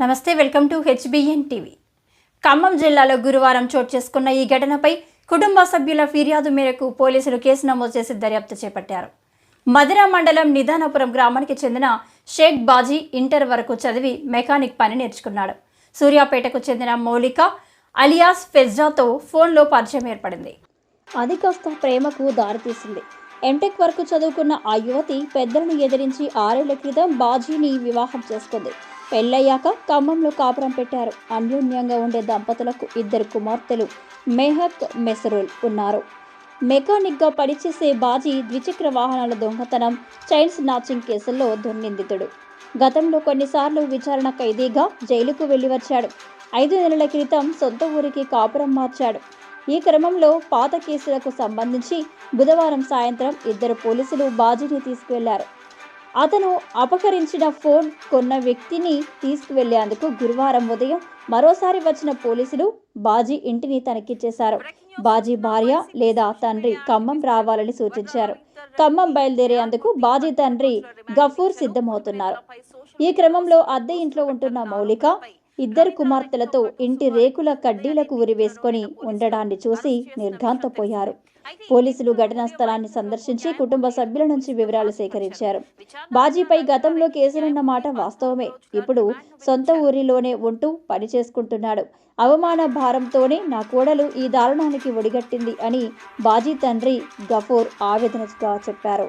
నమస్తే welcome to HBN TV. Khammam జిల్లాలో గురువారం చోటు చేసుకున్న ఈ ఘటనపై కుటుంబ సభ్యుల ఫిర్యాదు మేరకు పోలీసులు కేసు నమోదు చేసి దర్యాప్తు చేపట్టారు. మధుర మండలం నిదానపురం గ్రామానికి చెందిన షేక్ బాజీ ఇంటర్ వరకు చదివి మెకానిక్ పని నేర్చుకున్నాడు. సూర్యాపేటకు చెందిన మౌలిక అలియాస్ ఫెజ్జాతో ఫోన్లో పరిచయం ఏర్పడింది. అది కాస్త ప్రేమకు దారితీసింది. ఎంటెక్ వరకు చదువుకున్న ఆ యువతి పెద్దలను ఎదిరించి ఆరేళ్ళ క్రితం బాజీని వివాహం చేసుకుంది. పెళ్ళయ్యాక ఖమ్మంలో కాపురం పెట్టారు. అన్యోన్యంగా ఉండే దంపతులకు ఇద్దరు కుమార్తెలు మెహక్ మెసరుల్ ఉన్నారు. మెకానిక్గా పనిచేసే బాజీ ద్విచక్ర వాహనాల దొంగతనం చైన్ స్నాచింగ్ కేసుల్లో దుర్నిందితుడు. గతంలో కొన్నిసార్లు విచారణ ఖైదీగా జైలుకు వెళ్ళి వచ్చాడు. ఐదు నెలల క్రితం సొంత ఊరికి కాపురం మార్చాడు. ఈ క్రమంలో పాత కేసులకు సంబంధించి బుధవారం సాయంత్రం ఇద్దరు పోలీసులు బాజీని తీసుకువెళ్ళారు. అతను అపహరించిన ఫోన్ కొన్న వ్యక్తిని తీసుకువెళ్ళేందుకు గురువారం ఉదయం మరోసారి వచ్చిన పోలీసులు బాజీ ఇంటిని తనిఖీ చేశారు బాజీ భార్య లేదా తండ్రి ఖమ్మం రావాలని సూచించారు. ఖమ్మం బయలుదేరేందుకు బాజీ తండ్రి గఫూర్ సిద్ధమవుతున్నారు. ఈ క్రమంలో అద్దె ఇంట్లో ఉంటున్న మౌలిక ఇద్దరు కుమార్తెలతో ఇంటి రేకుల కడ్డీలకు ఉరివేసుకొని ఉండడాన్ని చూసి నిర్ఘాంతపోయారు. పోలీసులు ఘటనా స్థలాన్ని సందర్శించి కుటుంబ సభ్యుల నుంచి వివరాలు సేకరించారు. బాజీపై గతంలో కేసులున్న మాట వాస్తవమే. ఇప్పుడు సొంత ఊరిలోనే ఉంటూ పని చేసుకుంటున్నాడు. అవమాన భారంతోనే నా కోడలు ఈ దారుణానికి ఒడిగట్టింది అని బాజీ తండ్రి గఫూర్ ఆవేదనగా చెప్పారు.